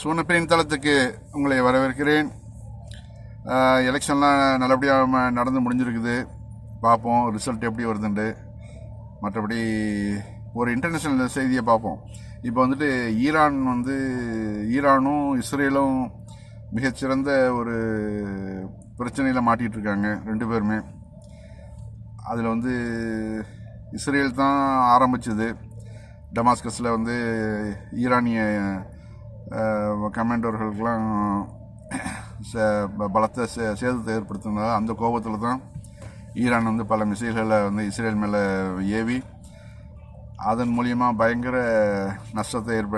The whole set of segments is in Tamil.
சுவனப்பேன் தளத்துக்கு உங்களை வரவேற்கிறேன். எலெக்ஷன்லாம் நல்லபடியாக நடந்து முடிஞ்சிருக்குது. பார்ப்போம் ரிசல்ட் எப்படி வருதுண்டு மற்றபடி ஒரு இன்டர்நேஷ்னல் செய்தியை பார்ப்போம். இப்போ வந்துட்டு ஈரான் வந்து ஈரானும் இஸ்ரேலும் மிகச்சிறந்த ஒரு பிரச்சனையில் மாட்டிகிட்டு இருக்காங்க ரெண்டு பேருமே. அதில் வந்து இஸ்ரேல் தான் ஆரம்பிச்சது. டமாஸ்கஸில் வந்து ஈரானிய கமாண்டோர்களுக்கெல்லாம் பலத்த சே சேதத்தை ஏற்படுத்தினால அந்த கோபத்தில் தான் ஈரான் வந்து பல மிசைல்களை வந்து இஸ்ரேல் மேலே ஏவி அதன் மூலியமாக பயங்கர நஷ்டத்தை ஏற்ப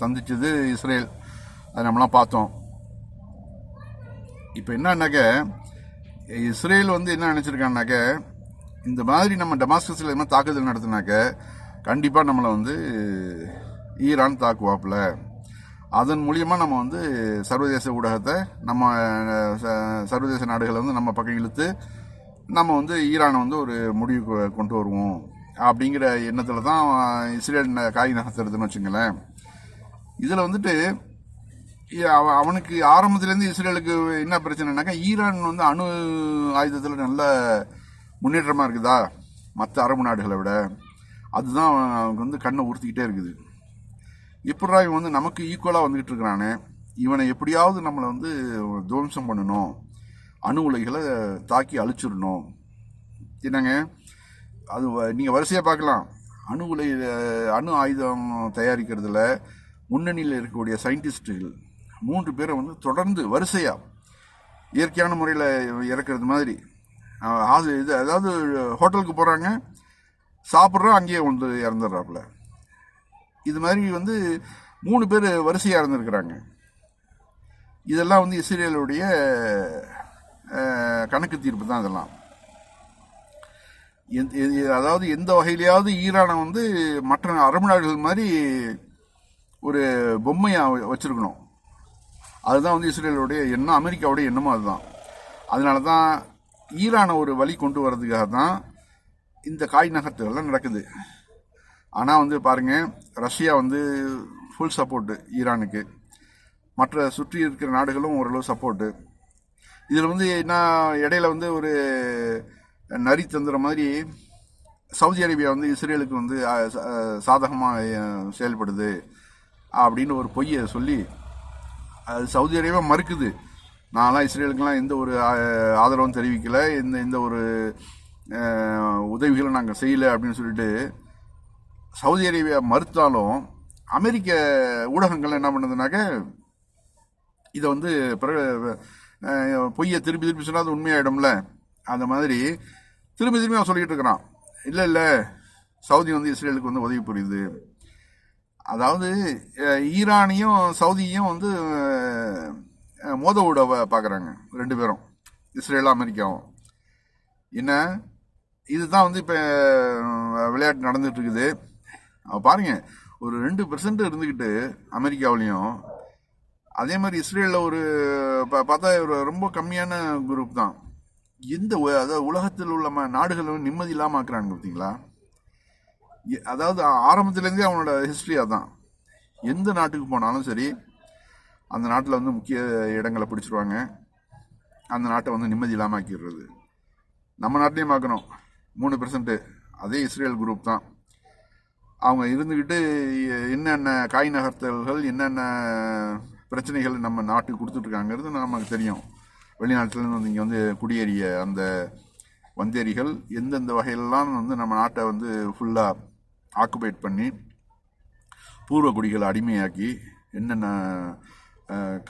சந்திச்சது இஸ்ரேல். அதை நம்மளாம் பார்த்தோம். இப்போ என்னன்னாக்க இஸ்ரேல் வந்து என்ன நினச்சிருக்காங்கனாக்க இந்த மாதிரி நம்ம டமாஸ்கஸில் இது தாக்குதல் நடத்தினாக்க கண்டிப்பாக நம்மளை வந்து ஈரான் தாக்குவாப்புல. அதன் மூலியமாக நம்ம வந்து சர்வதேச ஊடகத்தை நம்ம ச- சர்வதேச நாடுகளை வந்து நம்ம பக்கம் இழுத்து நம்ம வந்து ஈரானை வந்து ஒரு முடிவுக்கு கொண்டு வருவோம். அப்படிங்கிற எண்ணத்தில் தான் இஸ்ரேல் ந- காய் நகர்த்துறதுன்னு வச்சுங்களேன். இதில் வந்துட்டு அவனுக்கு ஆரம்பத்துலேருந்து இஸ்ரேலுக்கு என்ன பிரச்சனைனாக்கா ஈரான் வந்து அணு ஆயுதத்தில் நல்ல முன்னேற்றமாக இருக்குதா? மற்ற அரபு நாடுகளை விட. அதுதான் அவனுக்கு வந்து கண்ணை உறுத்திக்கிட்டே இருக்குது. இப்படா இவன் வந்து நமக்கு ஈக்குவலாக வந்துக்கிட்டு இருக்கிறானே? இவனை எப்படியாவது நம்மளை வந்து துவம்சம் பண்ணணும். அணு உலைகளை தாக்கி அழிச்சிடணும். என்னங்க? அது நீங்கள் வரிசையாக பார்க்கலாம். அணு உலை அணு ஆயுதம் தயாரிக்கிறதுல முன்னணியில் இருக்கக்கூடிய சயின்டிஸ்ட்டுகள் மூன்று பேரை வந்து தொடர்ந்து வரிசையாக இயற்கையான முறையில் இறக்குறது மாதிரி. அது இது அதாவது ஹோட்டலுக்கு போகிறாங்க சாப்பிட்றோம் அங்கேயே வந்து இறந்துடுறாப்புல. இது மாதிரி வந்து மூணு பேர் வரிசையாக இருந்திருக்கிறாங்க. இதெல்லாம் வந்து இஸ்ரேலுடைய கணக்கு தீர்ப்பு தான் இதெல்லாம். எந்த- அதாவது எந்த வகையிலையாவது ஈரானை வந்து மற்ற அரபு நாடுகள் மாதிரி ஒரு பொம்மையாக வச்சுருக்கணும். அதுதான் வந்து இஸ்ரேலுடைய எண்ணம் அமெரிக்காவுடைய எண்ணமும் அதுதான். அதனால தான் ஈரானை ஒரு வழி கொண்டு வர்றதுக்காக தான் இந்த காய் நகர்த்துகள்லாம் நடக்குது. ஆனால் வந்து பாருங்கள் ரஷ்யா வந்து ஃபுல் சப்போர்ட்டு ஈரானுக்கு. மற்ற சுற்றி இருக்கிற நாடுகளும் ஓரளவு சப்போர்ட்டு இதில் வந்து என்ன இடையில வந்து ஒரு நரி தந்துற மாதிரி சவுதி அரேபியா வந்து இஸ்ரேலுக்கு வந்து சாதகமாக செயல்படுது அப்படின்னு ஒரு பொய்யை சொல்லி அது சவுதி அரேபியா மறுக்குது. நான்லாம் இஸ்ரேலுக்கெல்லாம் எந்த ஒரு ஆதரவும் தெரிவிக்கலை. எந்த எந்த ஒரு உதவிகளும் நாங்கள் செய்யலை அப்படின்னு சொல்லிட்டு சவுதி அரேபியா மறுத்தாலும் அமெரிக்க ஊடகங்கள் என்ன பண்ணுதுனாக்க இதை வந்து பிறகு பொய்யை திருப்பி திருப்பி சொன்னால் அது உண்மையாயிடும்ல. அந்த மாதிரி திரும்பி திரும்பி அவன் சொல்லிட்டு இருக்கிறான். இல்லை இல்லை சவுதி வந்து இஸ்ரேலுக்கு வந்து உதவி புரியுது. அதாவது ஈரானியும் ஈரானையும் சவுதியும் வந்து மோத விட பார்க்குறாங்க ரெண்டு பேரும். இஸ்ரேலும் அமெரிக்காவும். என்ன? இதுதான் வந்து இப்போ விளையாட்டு நடந்துட்டு இருக்குது. பாருங்க ஒரு ரெண்டு பெர்சன்ட் இருந்துக்கிட்டு அமெரிக்காவிலையும் அதே மாதிரி இஸ்ரேலில் ஒரு ப- பார்த்தா ஒரு ரொம்ப கம்மியான குரூப் தான். எந்த அதாவது உலகத்தில் உள்ள ம- நாடுகளும் நிம்மதி இல்லாமல் ஆக்குறாங்க பார்த்தீங்களா எ- அதாவது ஆரம்பத்துலேருந்தே அவனோட ஹிஸ்ட்ரி அதான். எந்த நாட்டுக்கு போனாலும் சரி அந்த நாட்டில் வந்து முக்கிய இடங்களை பிடிச்சிருவாங்க. அந்த நாட்டை வந்து நிம்மதி இல்லாமல் ஆக்கிடுறது. நம்ம நாட்டிலையும் பார்க்கணும் மூணு பெர்சன்ட்டு அதே இஸ்ரேல் குரூப் தான். அவங்க இருந்துக்கிட்டு என்னென்ன காய் நகர்த்தல்கள் என்னென்ன பிரச்சனைகள் நம்ம நாட்டுக்கு கொடுத்துட்ருக்காங்கிறது நமக்கு தெரியும். வெளிநாட்டிலேருந்து வந்து இங்கே வந்து குடியேறிய அந்த வந்தேரிகள் எந்தெந்த வகையிலலாம் வந்து நம்ம நாட்டை வந்து ஃபுல்லாக ஆக்குபைட் பண்ணி பூர்வ குடிகளை அடிமையாக்கி என்னென்ன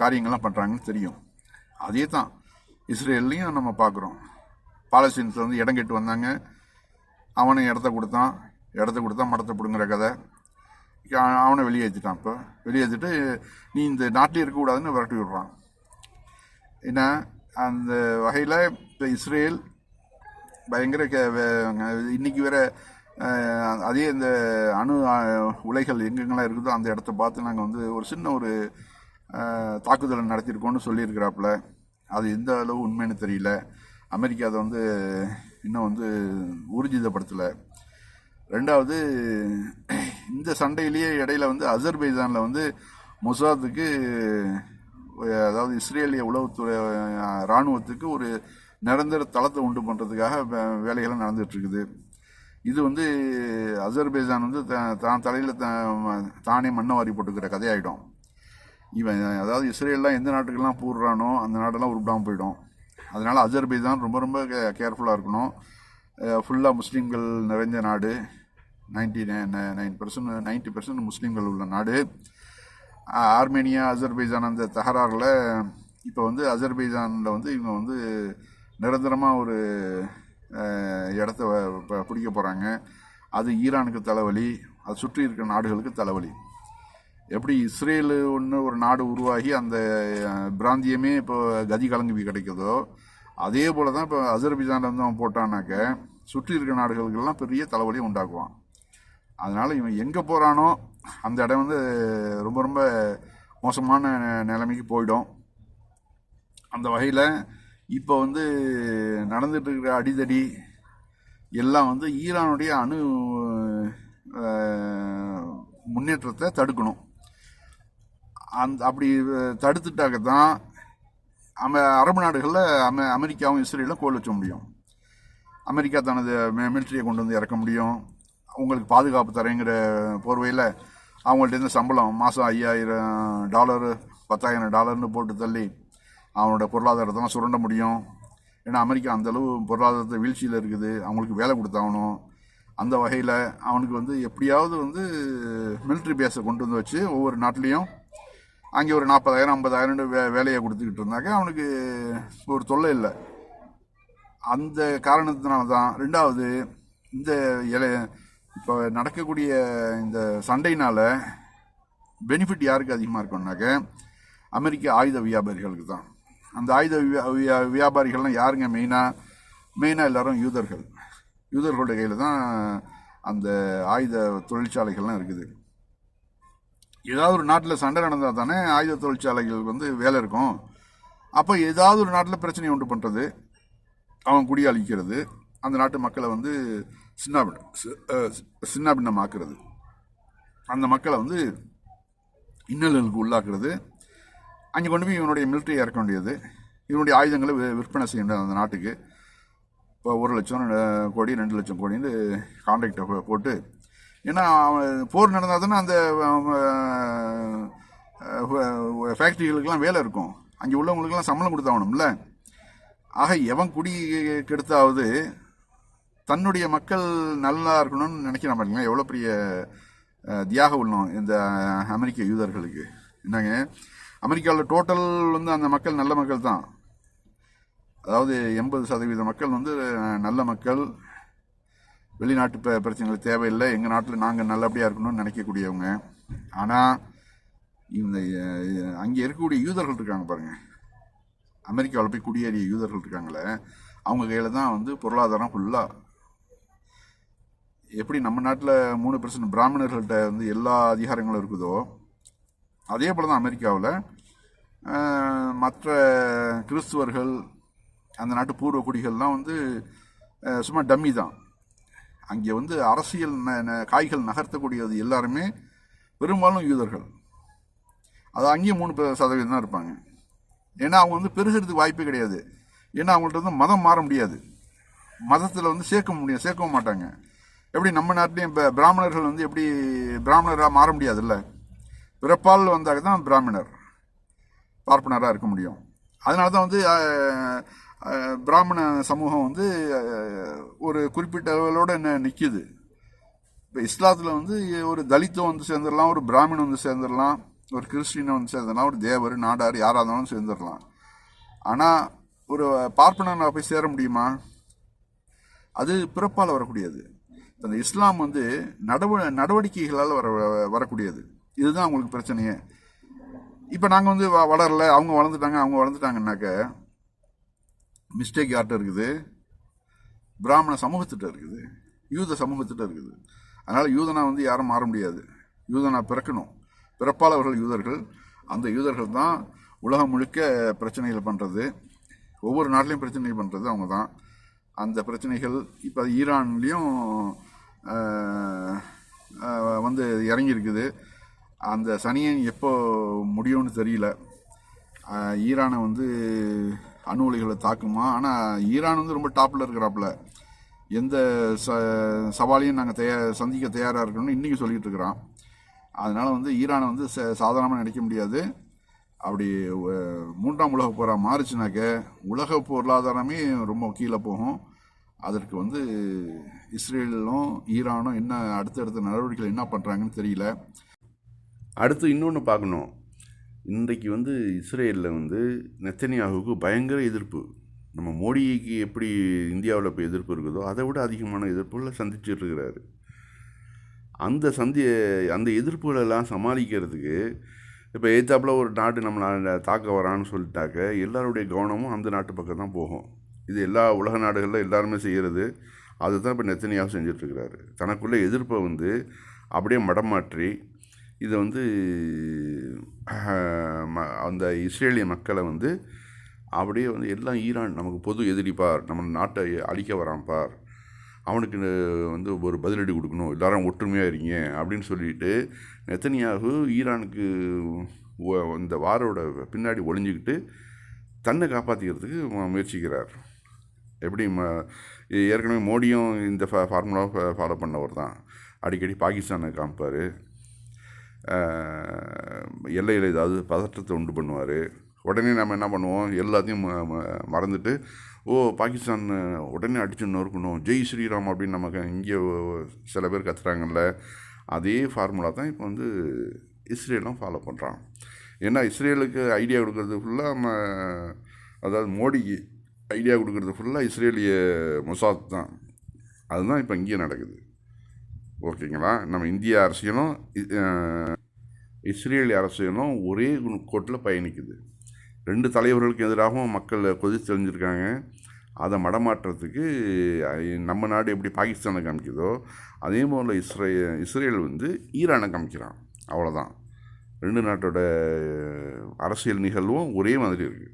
காரியங்கள்லாம் பண்ணுறாங்கன்னு தெரியும். அதே தான் இஸ்ரேல்லையும் நம்ம பார்க்குறோம். பாலஸ்தீன்ஸில் வந்து இடம் கேட்டு வந்தாங்க. அவனை இடத்த கொடுத்தான். இடத்த கொடுத்தா மடத்தை பிடுங்குற கதை. அவனை வெளியேற்றிட்டான் இப்போ. வெளியேற்றிட்டு நீ இந்த நாட்டில் இருக்கக்கூடாதுன்னு விரட்டி விடுறான். என்ன? அந்த வகையில் இப்போ இஸ்ரேல் பயங்கர கே- வே- இன்னைக்கு வேற அதே இந்த அணு உலைகள் எங்கெங்கெல்லாம் இருக்குதோ அந்த இடத்த பார்த்து நாங்கள் வந்து ஒரு சின்ன ஒரு தாக்குதலை நடத்தியிருக்கோம்னு சொல்லியிருக்கிறாப்புல. அது எந்த அளவு உண்மைன்னு தெரியல. அமெரிக்கா அதை வந்து இன்னும் வந்து ஊர்ஜிதப்படுத்தலை ரெண்டாவது இந்த சண்டையிலேயே இடையில வந்து அசர்பைஜானில் வந்து மொசாத்துக்கு அதாவது இஸ்ரேலிய உளவுத்துறை இராணுவத்துக்கு ஒரு நிரந்தர தளத்தை உண்டு பண்ணுறதுக்காக வே- வேலைகள்லாம் நடந்துகிட்ருக்குது. இது வந்து அசர்பைஜான் வந்து த- தான் தலையில் தானே மண்ணை வாரி போட்டுக்கிற கதையாயிடும். இவன் அதாவது இஸ்ரேல்லாம் எந்த நாட்டுக்கெல்லாம் பூடுறானோ அந்த நாடெல்லாம் உருப்பிடாமல் போயிடும். அதனால் அஜர்பைஜான் ரொம்ப ரொம்ப கேர்ஃபுல்லாக இருக்கணும். ஃபுல்லாக முஸ்லீம்கள் நிறைந்த நாடு. Ninety nine percent ninety percent முஸ்லீம்கள் உள்ள நாடு. ஆர்மேனியா அஜர்பைஜான் அந்த தகராறில் இப்போ வந்து அஜர்பைஜானில் வந்து இவங்க வந்து நிரந்தரமாக ஒரு இடத்த பிடிக்க போகிறாங்க அது ஈரானுக்கு தலைவலி அது சுற்றி இருக்கிற நாடுகளுக்கு தலைவலி. எப்படி இஸ்ரேலு ஒன்று ஒரு நாடு உருவாகி அந்த பிராந்தியமே இப்போ கதி கலங்கி கிடைக்குதோ அதே போல தான் இப்போ அசர்பைஜானில் வந்து அவன் போட்டான்னாக்க சுற்றி இருக்கிற நாடுகளுக்கெல்லாம் பெரிய தலைவலியை உண்டாக்குவான். அதனால் இவன் எங்கே போகிறானோ அந்த இடம் வந்து ரொம்ப ரொம்ப மோசமான நிலைமைக்கு போயிடும். அந்த வகையில் இப்போ வந்து நடந்துட்டு இருக்கிற அடிதடி எல்லாம் வந்து ஈரானுடைய அணு முன்னேற்றத்தை தடுக்கணும். அந்த அப்படி தடுத்துட்டாக்க தான் அம அரபு நாடுகளில் அம அமெரிக்காவும் இஸ்ரேலும் கோல் வச்ச முடியும். அமெரிக்கா தனது மிலிட்டரியை கொண்டு வந்து இறக்க முடியும். உங்களுக்கு பாதுகாப்பு தரேங்கிற போர்வையில் அவங்கள்ட்ட இருந்து சம்பளம் மாதம் ஐயாயிரம் டாலரு பத்தாயிரம் டாலர்னு போட்டு தள்ளி அவனோட பொருளாதாரத்தெல்லாம் சுரண்ட முடியும். ஏன்னா அமெரிக்கா அந்த அளவு பொருளாதாரத்தை வீழ்ச்சியில் இருக்குது. அவங்களுக்கு வேலை கொடுத்தாகணும் அந்த வகையில் அவனுக்கு வந்து எப்படியாவது வந்து மிலிட்ரி பேஸை கொண்டு வந்து வச்சு ஒவ்வொரு நாட்டிலையும் அங்கே ஒரு நாற்பதாயிரம் ஐம்பதாயிரம் வே வேலையை கொடுத்துக்கிட்டு இருந்தாக்க அவனுக்கு ஒரு தொல்லை இல்லை. அந்த காரணத்தினால தான் ரெண்டாவது இந்த இலை இப்போ நடக்கக்கூடிய இந்த சண்டையினால் பெனிஃபிட் யாருக்கு அதிகமாக இருக்கும்னாக்க அமெரிக்க ஆயுத வியாபாரிகளுக்கு தான். அந்த ஆயுத வியா- வியா- வியாபாரிகள்லாம் யாருங்க? மெயினாக மெயினாக எல்லாரும் யூதர்கள். யூதர்களுடைய கையில் தான் அந்த ஆயுத தொழிற்சாலைகள்லாம் இருக்குது. ஏதாவது ஒரு நாட்டில் சண்டை நடந்தால் தானே ஆயுத தொழிற்சாலைகள் வந்து வேலை இருக்கும். அப்போ ஏதாவது ஒரு நாட்டில் பிரச்சனையை உண்டு பண்ணுறது அவன் குடியழிக்கிறது அந்த நாட்டு மக்களை வந்து சின்னாபின்ன சி- அஹ் சின்னாபின்னமாக்குறது. அந்த மக்களை வந்து இன்னல்களுக்கு உள்ளாக்குறது. அங்கே கொண்டு போய் இவனுடைய மிலிட்டரி இறக்க வேண்டியது. இவனுடைய ஆயுதங்களை விற்பனை செய்ய வேண்டியது அந்த நாட்டுக்கு. இப்போ ஒரு லட்சம் கோடி ரெண்டு லட்சம் கோடின்னு கான்ட்ராக்டை போட்டு. ஏன்னா அவன் போர் நடந்தால் தானே அந்த ஃபேக்ட்ரிகளுக்கெல்லாம் வேலை இருக்கும். அங்கே உள்ளவங்களுக்கெல்லாம் சம்பளம் கொடுத்தாகணும்ல ஆக எவன் குடி கெடுத்தாவது தன்னுடைய மக்கள் நல்லா இருக்கணும்னு நினைக்கிறான் பாருங்களேன் எவ்வளோ பெரிய தியாக உள்ளம் இந்த அமெரிக்க யூதர்களுக்கு. என்னங்க? அமெரிக்காவில் டோட்டல் வந்து அந்த மக்கள் நல்ல மக்கள் தான். அதாவது எண்பது சதவீத மக்கள் வந்து நல்ல மக்கள். வெளிநாட்டு ப பிரச்சனைகள் தேவையில்லை. எங்கள் நாட்டில் நாங்கள் நல்லபடியாக இருக்கணும்னு நினைக்கக்கூடியவங்க. ஆனால் இந்த அங்கே இருக்கக்கூடிய யூதர்கள் இருக்காங்க பாருங்கள் அமெரிக்காவில் போய் குடியேறிய யூதர்கள் இருக்காங்களே அவங்க கையில் தான் வந்து பொருளாதாரம் ஃபுல்லாக எப்படி நம்ம நாட்டில் மூணு பர்சன்ட் பிராமணர்கள்ட்ட வந்து எல்லா அதிகாரங்களும் இருக்குதோ அதே போல் தான் அமெரிக்காவில் மற்ற கிறிஸ்துவர்கள் அந்த நாட்டு பூர்வ குடிகள்லாம் வந்து சும்மா டம்மி தான். அங்கே வந்து அரசியல் ந- ந- காய்கள் நகர்த்தக்கூடியது எல்லாருமே பெரும்பாலும் யூதர்கள். அது அங்கேயும் மூணு சதவீதம் தான் இருப்பாங்க. ஏன்னா அவங்க வந்து பெருகிறதுக்கு வாய்ப்பே கிடையாது. ஏன்னா அவங்கள்ட்ட வந்து மதம் மாற முடியாது. மதத்தில் வந்து சேர்க்க முடியும் சேர்க்கவும் மாட்டாங்க. எப்படி நம்ம நாட்டிலையும் இப்போ பிராமணர்கள் வந்து எப்படி பிராமணராக மாற முடியாதுல்ல? பிறப்பால் வந்தாக தான் பிராமணர் பார்ப்பனராக இருக்க முடியும். அதனால தான் வந்து பிராமண சமூகம் வந்து ஒரு குறிப்பிட்ட அளவோட என்ன நிற்கிது இப்போ இஸ்லாத்தில் வந்து ஒரு தலித்தம் வந்து சேர்ந்துடலாம் ஒரு பிராமணன் வந்து சேர்ந்துடலாம் ஒரு கிறிஸ்டினை வந்து சேர்ந்துடலாம் ஒரு தேவர் நாடார் யாராக இருந்தாலும் சேர்ந்துடலாம் ஆனால் ஒரு பார்ப்பனராக போய் சேர முடியுமா? அது பிறப்பால் வரக்கூடியது. அந்த இஸ்லாம் வந்து நடவ நடவடிக்கைகளால் வர வரக்கூடியது. இதுதான் அவங்களுக்கு பிரச்சனையே. இப்போ நாங்கள் வந்து வ- வளரல அவங்க வளர்ந்துட்டாங்க அவங்க வளர்ந்துட்டாங்கன்னாக்க மிஸ்டேக் யார்கிட்ட இருக்குது? பிராமண சமூகத்திட்ட இருக்குது. யூத சமூகத்திட்ட இருக்குது. அதனால் யூதனா வந்து யாரும் மாற முடியாது. யூதனா பிறக்கணும். பிறப்பால் அவர்கள் யூதர்கள். அந்த யூதர்கள் தான் உலகம் முழுக்க பிரச்சனைகள் பண்ணுறது ஒவ்வொரு நாட்டிலையும் பிரச்சனை பண்ணுறது அவங்க தான். அந்த பிரச்சனைகள் இப்போ ஈரான்லேயும் வந்து இறங்கியிருக்குது. அந்த சனியன் எப்போ முடியும்னு தெரியல. ஈரானை வந்து அணு உலைகளை தாக்குமா? ஆனால் ஈரான் வந்து ரொம்ப டாப்பில் இருக்கிறாப்புல. எந்த ச சவாலையும் நாங்கள் தயா சந்திக்க தயாராக இருக்கணும்னு இன்றைக்கி சொல்லிகிட்டு இருக்கிறோம் அதனால் வந்து ஈரானை வந்து ச சாதாரணமாக நினைக்க முடியாது. அப்படி மூன்றாம் உலக போராக மாறுச்சுனாக்க உலக பொருளாதாரமே ரொம்ப கீழே போகும். அதற்கு வந்து இஸ்ரேலும் ஈரானும் என்ன அடுத்தடுத்த நடவடிக்கைகள் என்ன பண்ணுறாங்கன்னு தெரியல. அடுத்து இன்னொன்று பார்க்கணும். இன்றைக்கு வந்து இஸ்ரேலில் வந்து நெத்தனியாகுக்கு பயங்கர எதிர்ப்பு. நம்ம மோடிக்கு எப்படி இந்தியாவில் இப்போ எதிர்ப்பு இருக்குதோ அதை விட அதிகமான எதிர்ப்புகளை சந்திச்சுட்டு இருக்கிறாரு. அந்த சந்தி அந்த எதிர்ப்புகளெல்லாம் சமாளிக்கிறதுக்கு இப்போ எய்த்தாப்பில் ஒரு நாடு நம்மளை தாக்க வரான்னு சொல்லிட்டாக்க எல்லாருடைய கவனமும் அந்த நாட்டு பக்கம் தான் போகும். இது எல்லா உலக நாடுகளில் எல்லாருமே செய்கிறது அதுதான் இப்போ நெத்தனியாக செஞ்சிட்ருக்கிறாரு. தனக்குள்ளே எதிர்ப்பை வந்து அப்படியே மடமாற்றி இதை வந்து ம- அந்த இஸ்ரேலிய மக்களை வந்து அப்படியே வந்து எல்லாம் ஈரான் நமக்கு பொது எதிரி பார் நம்ம நாட்டை அழிக்க வரான் பார். அவனுக்கு வந்து ஒரு பதிலடி கொடுக்கணும். எல்லாரும் ஒற்றுமையாக இருங்க அப்படின்னு சொல்லிட்டு நெத்தனியாகு ஈரானுக்கு இந்த வாரோட பின்னாடி ஒளிஞ்சிக்கிட்டு தன்னை காப்பாற்றிக்கிறதுக்கு முயற்சிக்கிறார். எப்படி ம இது ஏற்கனவே மோடியும் இந்த ஃபா ஃபார்முலாவை ஃபாலோ பண்ணவர் தான். அடிக்கடி பாகிஸ்தானை காமிப்பார். எல்லையில் ஏதாவது பதற்றத்தை உண்டு பண்ணுவார். உடனே நம்ம என்ன பண்ணுவோம்? எல்லாத்தையும் ம- ம- மறந்துட்டு ஓ பாகிஸ்தான் உடனே அடிச்சு நொறுக்கணும். ஜெய் ஸ்ரீராம் அப்படின்னு நமக்கு இங்கே சில பேர் கத்துறாங்கல்ல. அதே ஃபார்முலா தான் இப்போ வந்து இஸ்ரேலும் ஃபாலோ பண்ணுறான் ஏன்னா இஸ்ரேலுக்கு ஐடியா கொடுக்கறது ஃபுல்லாக நம்ம அதாவது மோடிக்கு ஐடியா கொடுக்கறது ஃபுல்லாக இஸ்ரேலிய மொசாத் தான். அதுதான் இப்போ இங்கே நடக்குது. ஓகேங்களா? நம்ம இந்திய அரசியலும் இ- இஸ்ரேலிய அரசியலும் ஒரே கோட்டில் பயணிக்குது. ரெண்டு தலைவர்களுக்கு எதிராகவும் மக்கள் கொதித்து தெரிஞ்சிருக்காங்க அதை மடமாற்றத்துக்கு நம்ம நாடு எப்படி பாகிஸ்தானை காமிக்குதோ அதே போல் இஸ்ரே இஸ்ரேல் வந்து ஈரானை காமிக்கிறான். அவ்வளோதான் ரெண்டு நாட்டோட அரசியல் நிகழ்வும் ஒரே மாதிரி இருக்குது